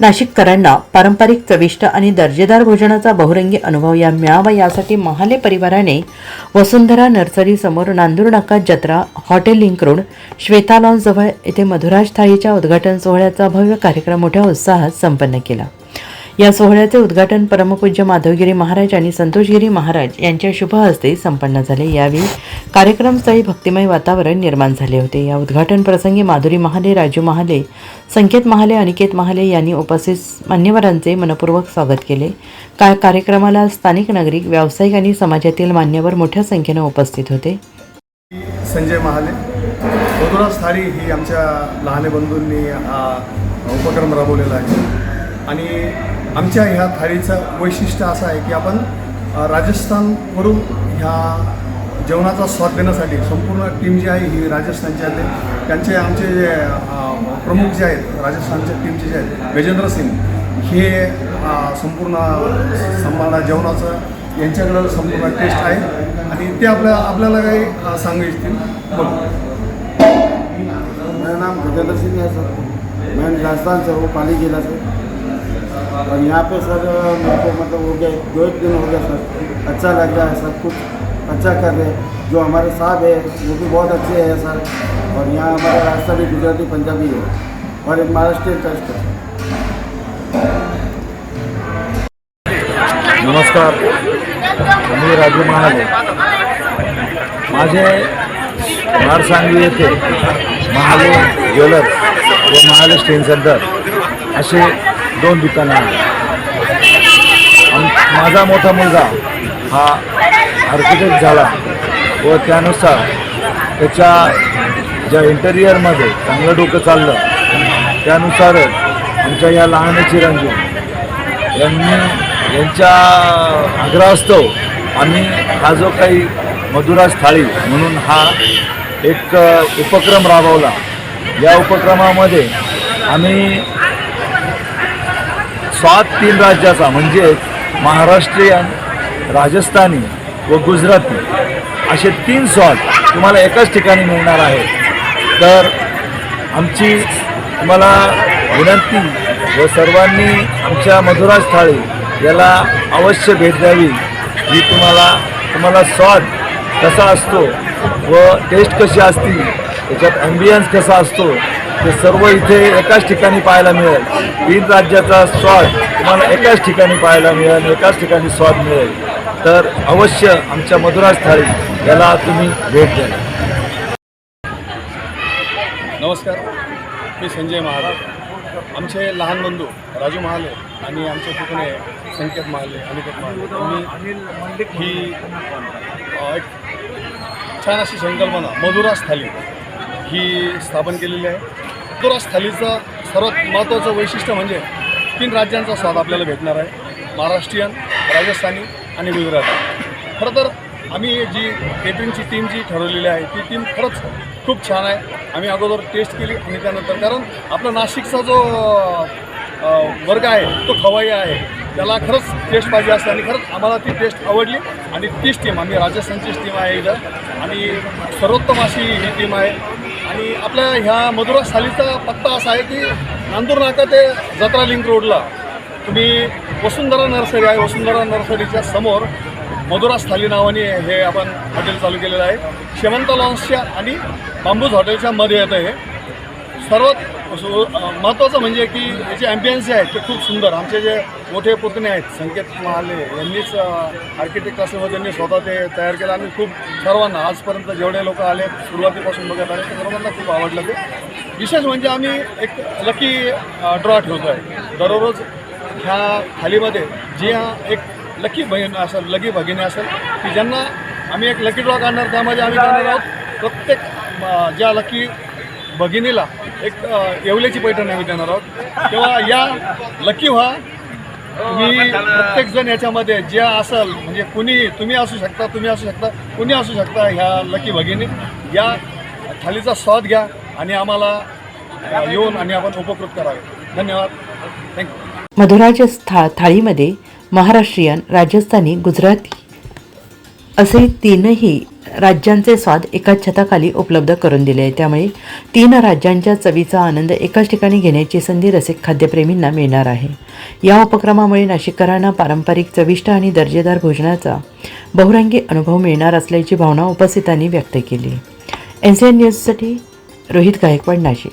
नाशिककरांना पारंपरिक चविष्ट आणि दर्जेदार भोजनाचा बहुरंगी अनुभव या मिळावा यासाठी महाले परिवाराने वसुंधरा नर्सरीसमोर Nandur Naka Jatra hotel link road Shweta लॉन्सजवळ येथे मधुराज थाळीच्या उद्घाटन सोहळ्याचा भव्य कार्यक्रम मोठ्या उत्साहात संपन्न केला. या सोहळ्याचे उद्घाटन परमपूज्य माधवगिरी महाराज आणि संतोषगिरी महाराज यांच्या शुभ हस्ते संपन्न झाले. यावेळी कार्यक्रमस्थळी भक्तिमय वातावरण निर्माण झाले होते. या उद्घाटन प्रसंगी माधुरी महाले राजू महाले संकेत महाले अनिकेत महाले यांनी उपस्थित मान्यवरांचे मनपूर्वक स्वागत केले. का कार्यक्रमाला स्थानिक नागरिक व्यावसायिक आणि समाजातील मान्यवर मोठ्या संख्येने उपस्थित होते. संजय महाले. मधुराज थाळी ही आमच्या लहाने बंधूंनी हा उपक्रम राबवलेला आहे. आणि आमच्या ह्या थाळीचं वैशिष्ट्य असं आहे की आपण राजस्थानवरून ह्या जेवणाचा स्वाद देण्यासाठी संपूर्ण टीम जी आहे ही राजस्थानची आहे. त्यांचे आमचे जे प्रमुख जे आहेत राजस्थानच्या टीमचे जे आहेत गजेंद्र सिंग हे संपूर्ण संभाळा जेवणाचं यांच्याकडं संपूर्ण टेस्ट आहे. आणि ते आपल्या आपल्याला काही सांगू इच्छतील बोला. मेरा नाम गजेंद्र सिंग है सर. मैं राजस्थान से पाली जिला से और यहाँ पे सर, मेरे मतलब हो गया, दो एक दिन हो गया सर। अच्छा लग रहा है सब कुछ अच्छा कर रहे जो हमारे साहब है, वो भी बहुत अच्छे हैं सर। और यहाँ हमारा रास्ता भी गुजराती पंजाबी है। और एक महाराष्ट्रीयन टेस्ट है। नमस्कार। मी राजू महाले। माझे मारसांगवी येथे महाले ज्वेलर्स व महाले स्टेन सेंटर असे दोन दुकानं आहेत माझा मोठा मुलगा हा आर्किटेक्ट झाला व त्यानुसार त्याच्या ज्या इंटेरियरमध्ये चांगलं डोकं चाललं त्यानुसारच आमच्या या लहान चिरंजीव यांनी यांच्या आग्रहास्तव आम्ही हा जो काही मधुराज थाळी म्हणून हा एक उपक्रम राबवला. या उपक्रमामध्ये आम्ही स्वाद तीन राज्याचा म्हणजेच महाराष्ट्रीयन राजस्थानी व गुजराती असे तीन स्वाद तुम्हाला एकाच ठिकाणी मिळणार आहेत. तर आमची तुम्हाला विनंती व सर्वांनी आमच्या मधुराज थाळी याला अवश्य भेट द्यावी. ही तुम्हाला तुम्हाला स्वाद कसा असतो व टेस्ट कशी असती त्याच्यात ॲम्बियन्स कसा असतो ते सर्व इथे एकाच ठिकाणी पाहायला मिळेल. तीन राज्याचा स्वाद तुम्हाला एकाच ठिकाणी पाहायला मिळेल एकाच ठिकाणी स्वाद मिळेल. तर अवश्य आमच्या मधुराज थाळी याला तुम्ही भेट द्या. नमस्कार. मी संजय महाले. आमचे लहान बंधू राजू महाले आणि आमचे पुतणे संकेत महाले अनिकेत महाले. यांनी ही एक छान अशी संकल्पना मधुरास थाली ही स्थापन केलेली आहे. मधुरास थालीचं सर्वात महत्त्वाचं वैशिष्ट्य म्हणजे तीन राज्यांचा स्वाद आपल्याला भेटणार आहे. महाराष्ट्रीयन राजस्थानी आणि गुजराती. खरं तर आम्ही जी केटरिंगची टीम जी ठरवलेली आहे ती टीम खरंच खूप छान आहे. आम्ही अगोदर टेस्ट केली आणि त्यानंतर कारण आपला नाशिकचा जो वर्ग आहे तो खवाई आहे. त्याला खरंच टेस्ट पाहिजे असते आणि खरंच आम्हाला ती टेस्ट आवडली आणि तीच टीम आम्ही राजस्थानचीच टीम आहे इथं. आणि सर्वोत्तम अशी ही टीम आहे. आणि आपल्या ह्या मधुरा थालीचा पत्ता असा आहे की नांदूर नाका ते जत्रा लिंक रोडला तुम्ही वसुंधरा नर्सरी आहे वसुंधरा नर्सरीच्या समोर मधुरा थाली नावाने हे आपण हॉटेल चालू केलेलं आहे. शेवंत लॉन्सच्या आणि बांबूज हॉटेलच्या मध्ये येतं हे. सर्वात सु- महत्त्वाचं म्हणजे की याचे ॲम्बियन्स आहे ते खूप सुंदर. आमचे जे मोठे पुतणे आहेत संकेत महाले यांनीच आर्किटेक्ट असल्यामुळे त्यांनी स्वतः ते तयार केलं. आणि खूप सर्वांना आजपर्यंत जेवढे लोक आले सुरुवातीपासून बघत आले ते सर्वांना खूप आवडलं ते. विशेष म्हणजे आम्ही एक लकी ड्रॉ ठेवतो आहे दररोज ह्या थालीमध्ये जी एक लकी बहीण असेल लकी भगिनी असेल की ज्यांना आम्ही एक लकी ड्रॉ काढणार त्यामध्ये आम्ही करणार आहोत. प्रत्येक म, ज्या लकी भगिनीला एक येवल्याची पैठण आम्ही देणार आहोत. तेव्हा या लकी व्हा. तुम्ही प्रत्येकजण याच्यामध्ये ज्या असाल म्हणजे कुणी तुम्ही असू शकता तुम्ही असू शकता कुणी असू शकता ह्या लकी भगिनी. या थालीचा स्वाद घ्या आणि आम्हाला येऊन आणि आपण उपकृत करावे. धन्यवाद. थँक्यू मधुराज था थाळीमध्ये महाराष्ट्रीयन राजस्थानी गुजराती असे तीनही राज्यांचे स्वाद एकाच छताखाली उपलब्ध करून दिले. आहे त्यामुळे तीन राज्यांच्या चवीचा आनंद एकाच ठिकाणी घेण्याची संधी रसिक खाद्यप्रेमींना मिळणार आहे. या उपक्रमामुळे नाशिककरांना पारंपरिक चविष्ट आणि दर्जेदार भोजनाचा बहुरंगी अनुभव मिळणार असल्याची भावना उपस्थितांनी व्यक्त केली. एन सी एन न्यूजसाठी रोहित गायकवाड नाशिक.